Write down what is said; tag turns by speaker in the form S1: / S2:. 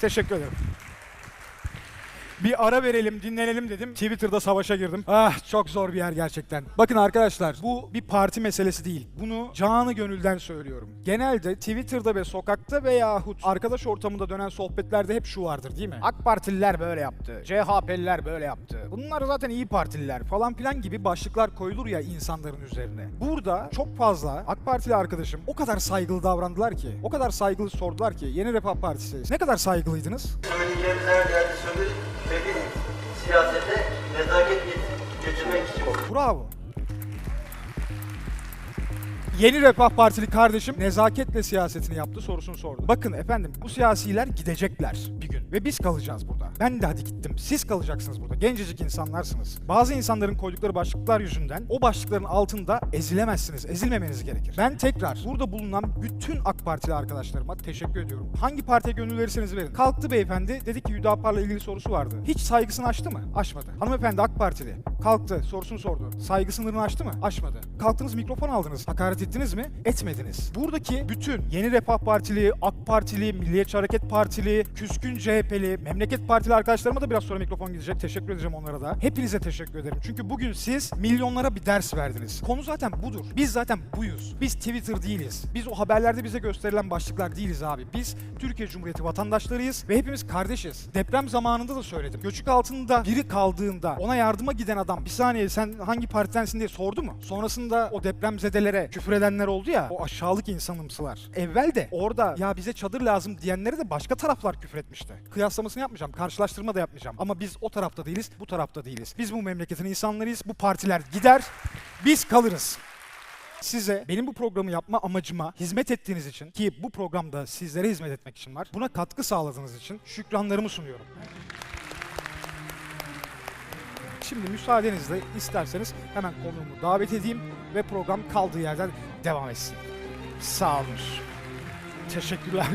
S1: Teşekkür ederim. Bir ara verelim, dinlenelim dedim. Twitter'da savaşa girdim. Ah çok zor bir yer gerçekten. Bakın arkadaşlar bu bir parti meselesi değil. Bunu canı gönülden söylüyorum. Genelde Twitter'da ve sokakta veyahut arkadaş ortamında dönen sohbetlerde hep şu vardır değil mi? AK Partililer böyle yaptı. CHP'liler böyle yaptı. Bunlar zaten iyi partililer falan filan gibi başlıklar koyulur ya insanların üzerine. Burada çok fazla AK Partili arkadaşım o kadar saygılı davrandılar ki, o kadar saygılı sordular ki Yeni Refah Partisi ne kadar saygılıydınız?
S2: Söyledi ve biz siyasete nezaket get- getirmek için
S1: Bravo. Yeni Refah Partili kardeşim nezaketle siyasetini yaptı sorusunu sordu. Bakın efendim bu siyasiler gidecekler bir gün ve biz kalacağız burada. Ben de hadi gittim. Siz kalacaksınız burada. Gencecik insanlarsınız. Bazı insanların koydukları başlıklar yüzünden o başlıkların altında ezilemezsiniz. Ezilmemeniz gerekir. Ben tekrar burada bulunan bütün AK Partili arkadaşlarıma teşekkür ediyorum. Hangi partiye gönül verirseniz verin. Kalktı beyefendi dedi ki Hüdapar'la ilgili sorusu vardı. Hiç saygısını aştı mı? Aşmadı. Hanımefendi AK Partili. Kalktı sorusunu sordu. Saygı sınırını aştı mı? Aşmadı. Kalktınız mikrofon aldınız. Hakaret ettiniz mi? Etmediniz. Buradaki bütün Yeni Refah Partili, AK Partili, Milliyetçi Hareket Partili, Küskün CHP'li, Memleket Partili arkadaşlarıma da biraz sonra mikrofon gidecek. Teşekkür edeceğim onlara da. Hepinize teşekkür ederim. Çünkü bugün siz milyonlara bir ders verdiniz. Konu zaten budur. Biz zaten buyuz. Biz Twitter değiliz. Biz o haberlerde bize gösterilen başlıklar değiliz abi. Biz Türkiye Cumhuriyeti vatandaşlarıyız ve hepimiz kardeşiz. Deprem zamanında da söyledim. Göçük altında biri kaldığında ona yardıma giden adam bir saniye sen hangi partidensin diye sordu mu? Sonrasında o depremzedelere küfür edenler oldu ya o aşağılık insanımsılar. Evvel de orada ya bize çadır lazım diyenlere de başka taraflar küfür etmişti. Kıyaslamasını yapmayacağım, karşılaştırma da yapmayacağım. Ama biz o tarafta değiliz, bu tarafta değiliz. Biz bu memleketin insanlarıyız. Bu partiler gider, biz kalırız. Size benim bu programı yapma amacıma hizmet ettiğiniz için ki bu programda sizlere hizmet etmek için var. Buna katkı sağladığınız için şükranlarımı sunuyorum. Şimdi müsaadenizle isterseniz hemen konuğumu davet edeyim ve program kaldığı yerden devam etsin. Sağ olun. Teşekkürler.